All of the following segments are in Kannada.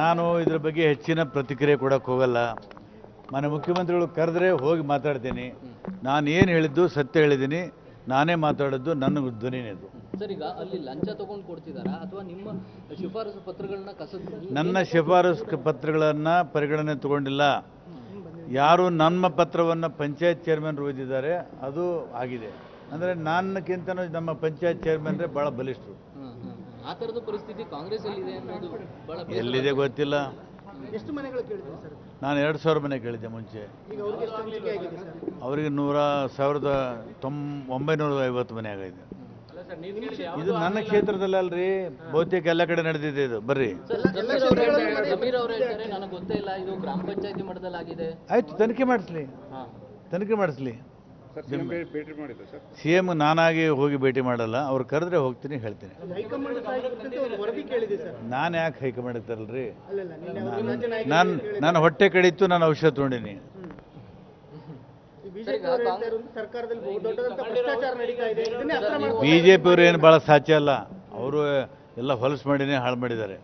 ನಾನು ಇದ್ರ ಬಗ್ಗೆ ಹೆಚ್ಚಿನ ಪ್ರತಿಕ್ರಿಯೆ ಕೊಡಕ್ಕೆ ಹೋಗಲ್ಲ. ಮನೆ ಮುಖ್ಯಮಂತ್ರಿಗಳು ಕರೆದ್ರೆ ಹೋಗಿ ಮಾತಾಡ್ತೀನಿ. ನಾನು ಏನು ಹೇಳಿದ್ದು ಸತ್ಯ ಹೇಳಿದ್ದೀನಿ. ನಾನೇ ಮಾತಾಡೋದು ನನ್ನ ಧ್ವನಿನೇದು. ಸರ್ ಈಗ ಅಲ್ಲಿ ಲಂಚ ತಗೊಂಡು ಕೊಡ್ತಿದಾರಾ? ಅಥವಾ ನಿಮ್ಮ ಶಿಫಾರಸು ಪತ್ರಗಳನ್ನ ಕಸ ನನ್ನ ಶಿಫಾರಸು ಪತ್ರಗಳನ್ನು ಪರಿಗಣನೆ ತಗೊಂಡಿಲ್ಲ. ಯಾರು ನಮ್ಮ ಪತ್ರವನ್ನು ಪಂಚಾಯತ್ ಚೇರ್ಮನ್ ಓದಿದ್ದಾರೆ ಅದು ಆಗಿದೆ. ಅಂದರೆ ನನ್ನಕ್ಕಿಂತನೂ ನಮ್ಮ ಪಂಚಾಯತ್ ಚೇರ್ಮನ್ರೇ ಭಾಳ ಬಲಿಷ್ಠರು. ಆ ಥರದ ಪರಿಸ್ಥಿತಿ ಕಾಂಗ್ರೆಸ್ ಅಲ್ಲಿ ಇದೆ ಅನ್ನೋದು ಬಹಳ ಬೇಸರ. ಎಲ್ಲಿದೆ ಗೊತ್ತಿಲ್ಲ. ಎಷ್ಟು ಮನೆಗಳು ಕೇಳಿದ್ರಿ ಸರ್? ನಾನು ಎರಡು ಸಾವಿರ ಮನೆ ಕೇಳಿದ್ದೆ ಮುಂಚೆ. ಈಗ ಅವ್ರಿಗೆ ಎಷ್ಟು ಹಂಚಿಕೆ ಆಗಿದೆ ಸರ್? ಅವರಿಗೆ ನೂರ ಸಾವಿರದ ತೊಂಬ ಒಂಬೈನೂರ ಐವತ್ತು ಮನೆ ಆಗೈತೆ ಇದು ನನ್ನ ಕ್ಷೇತ್ರದಲ್ಲಿ ಅಲ್ರಿ. ಬಹುತೇಕ ಎಲ್ಲ ಕಡೆ ನಡೆದಿದೆ ಇದು. ಬರ್ರಿ. ಸರ್ ಜಮೀರ್ ಅವ್ರು ಹೇಳ್ತಾರೆ ಜಮೀರ್ ಅವ್ರು ಹೇಳ್ತಾರೆ ನನಗೆ ಗೊತ್ತೇ ಇಲ್ಲ ಇದು ಗ್ರಾಮ ಪಂಚಾಯತಿ ಮಟ್ಟದಲ್ಲಿ ಆಗಿದೆ ಆಯ್ತು ತನಿಖೆ ಮಾಡಿಸ್ಲಿ. ಹಾ. ತನಿಖೆ ಮಾಡಿಸ್ಲಿ. ಸರ್ ಸಿಎಂ ಭೇಟಿ ಮಾಡಿದ್ರು ಸರ್? ಸಿ ಎಂ ನಾನಾಗಿ ಹೋಗಿ ಭೇಟಿ ಮಾಡಲ್ಲ ಅವ್ರು ಕರೆದ್ರೆ ಹೋಗ್ತೀನಿ ಹೇಳ್ತೀನಿ. ನಾನು ಯಾಕೆ ಹೈಕಮಾಂಡ್ ಇರ್ತಾರಲ್ರಿ ನಾನು ನಾನು ಹೊಟ್ಟೆ ಕಡಿತು ನಾನು ಔಷಧ ತೊಗೊಂಡಿನಿ. ಈ ಬಿಜೆಪಿ ಅವರು ಸರ್ಕಾರದಲ್ಲಿ ಬಹು ದೊಡ್ಡದಂತ ಭ್ರಷ್ಟಾಚಾರ ನಡೀತಾ ಇದೆ ಇದನ್ನೇ ಅಸ್ತ್ರ ಮಾಡ್ಕೊಂಡು ಬಿ ಜೆ ಪಿಯವರು ಏನು ಭಾಳ ಸಾಧ್ಯ ಅಲ್ಲ. ಅವರು ಎಲ್ಲ ಹೊಲಸು ಮಾಡಿನೇ ಹಾಳು ಮಾಡಿದ್ದಾರೆ.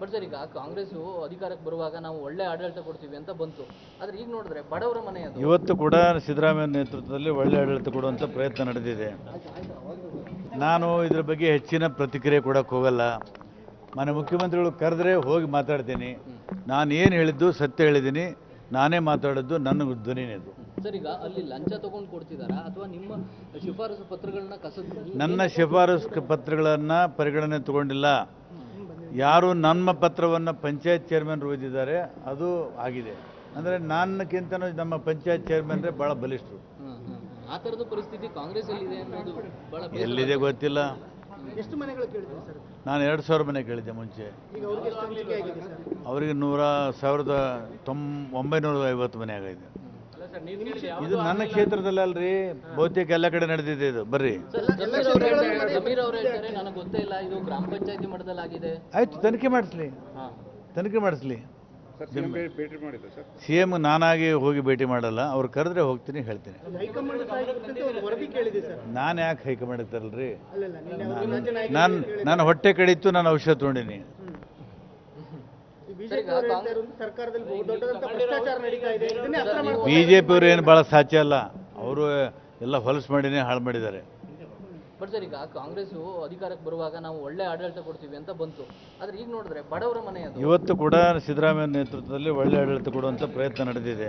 ಬಟ್ ಸರ್ ಈಗ ಕಾಂಗ್ರೆಸ್ ಅಧಿಕಾರಕ್ಕೆ ಬರುವಾಗ ನಾವು ಒಳ್ಳೆ ಆಡಳಿತ ಕೊಡ್ತೀವಿ ಅಂತ ಬಂತು. ಆದರೆ ಈಗ ನೋಡಿದ್ರೆ ಬಡವರ ಮನೆ ಅದು. ಇವತ್ತು ಕೂಡ ಸಿದ್ದರಾಮಯ್ಯ ನೇತೃತ್ವದಲ್ಲಿ ಒಳ್ಳೆ ಆಡಳಿತ ಕೊಡುವಂಥ ಪ್ರಯತ್ನ ನಡೆದಿದೆ. ನಾನು ಇದ್ರ ಬಗ್ಗೆ ಹೆಚ್ಚಿನ ಪ್ರತಿಕ್ರಿಯೆ ಕೊಡೋಕ್ಕೆ ಹೋಗಲ್ಲ. ಮನೆ ಮುಖ್ಯಮಂತ್ರಿಗಳು ಕರೆದ್ರೆ ಹೋಗಿ ಮಾತಾಡ್ತೀನಿ. ನಾನು ಏನು ಹೇಳಿದ್ದು ಸತ್ಯ ಹೇಳಿದ್ದೀನಿ. ನಾನೇ ಮಾತಾಡೋದು ನನ್ನ ಧ್ವನಿನೇ ಇದು ಸರ್ ಈಗ ಅಲ್ಲಿ ಲಂಚ ತಗೊಂಡು ಕೊಡ್ತಿದಾರಾ? ಅಥವಾ ನಿಮ್ಮ ಶಿಫಾರಸು ಪತ್ರಗಳನ್ನ ಕಸ ನನ್ನ ಶಿಫಾರಸು ಪತ್ರಗಳನ್ನು ಪರಿಗಣನೆ ತಗೊಂಡಿಲ್ಲ. ಯಾರು ನಮ್ಮ ಪತ್ರವನ್ನು ಪಂಚಾಯತ್ ಚೇರ್ಮನ್ ಓದಿದ್ದಾರೆ ಅದು ಆಗಿದೆ. ಅಂದರೆ ನನ್ನಕ್ಕಿಂತ ನಮ್ಮ ಪಂಚಾಯತ್ ಚೇರ್ಮನ್ ಭಾಳ ಬಲಿಷ್ಠರು. ಆ ಥರದ ಪರಿಸ್ಥಿತಿ ಕಾಂಗ್ರೆಸ್ ಬಹಳ ಬೇಸರ. ಎಲ್ಲಿದೆ ಗೊತ್ತಿಲ್ಲ. ಎಷ್ಟು ಮನೆಗಳು ಕೇಳಿದ್ರಿ ಸರ್? ನಾನು ಎರಡು ಸಾವಿರ ಮನೆ ಕೇಳಿದ್ದೆ ಮುಂಚೆ. ಈಗ ಅವ್ರಿಗೆ ಎಷ್ಟು ಹಂಚಿಕೆ ಅವರಿಗೆ ನೂರ ಸಾವಿರದ ತೊಂಬ ಒಂಬೈನೂರ ಐವತ್ತು ಮನೆ ಆಗಿದೆ. ಇದು ನನ್ನ ಕ್ಷೇತ್ರದಲ್ಲಿ ಅಲ್ರಿ ಬಹುತೇಕ ಎಲ್ಲ ಕಡೆ ನಡೆದಿದೆ ಇದು. ಬರ್ರಿ. ಸರ್ ಜಮೀರ್ ಹೇಳ್ತಾರೆ ಜಮೀರ್ ಅವ್ರು ಹೇಳ್ತಾರೆ ನನಗೆ ಗೊತ್ತೇ ಇದು ಗ್ರಾಮ ಪಂಚಾಯತಿ ಮಟ್ಟದಲ್ಲಿ ಆಗಿದೆ. ಆಯ್ತು ತನಿಖೆ ಮಾಡಿಸ್ಲಿ. ಹಾ. ತನಿಖೆ ಮಾಡಿಸ್ಲಿ. ಸಿಎಂ ಭೇಟಿ ಮಾಡಿದ್ರು ಸರ್? ಸಿ ಎಂ ನಾನಾಗಿ ಹೋಗಿ ಭೇಟಿ ಮಾಡಲ್ಲ ಅವ್ರು ಕರೆದ್ರೆ ಹೋಗ್ತೀನಿ ಹೇಳ್ತೀನಿ. ನಾನು ಯಾಕೆ ಹೈಕಮಾಂಡ್ ಇರ್ತಾರಲ್ರಿ ನಾನು ನಾನು ಹೊಟ್ಟೆ ಕಡಿತು ನಾನು ಔಷಧ ತೊಗೊಂಡಿನಿ. ಬಿಜೆಪಿ ಅವರು ಏನು ಭಾಳ ಸಾಧ್ಯ ಅಲ್ಲ? ಅವರು ಎಲ್ಲ ಹೊಲಸು ಮಾಡಿನೇ ಹಾಳು ಮಾಡಿದ್ದಾರೆ. ಬಟ್ ಸರ್ ಈಗ ಕಾಂಗ್ರೆಸ್ ಅಧಿಕಾರಕ್ಕೆ ಬರುವಾಗ ನಾವು ಒಳ್ಳೆ ಆಡಳಿತ ಕೊಡ್ತೀವಿ ಅಂತ ಬಂತು. ಆದ್ರೆ ಈಗ ನೋಡಿದ್ರೆ ಬಡವರ ಮನೆ ಅದು. ಇವತ್ತು ಕೂಡ ಸಿದ್ದರಾಮಯ್ಯ ನೇತೃತ್ವದಲ್ಲಿ ಒಳ್ಳೆ ಆಡಳಿತ ಕೊಡುವಂತ ಪ್ರಯತ್ನ ನಡೆದಿದೆ.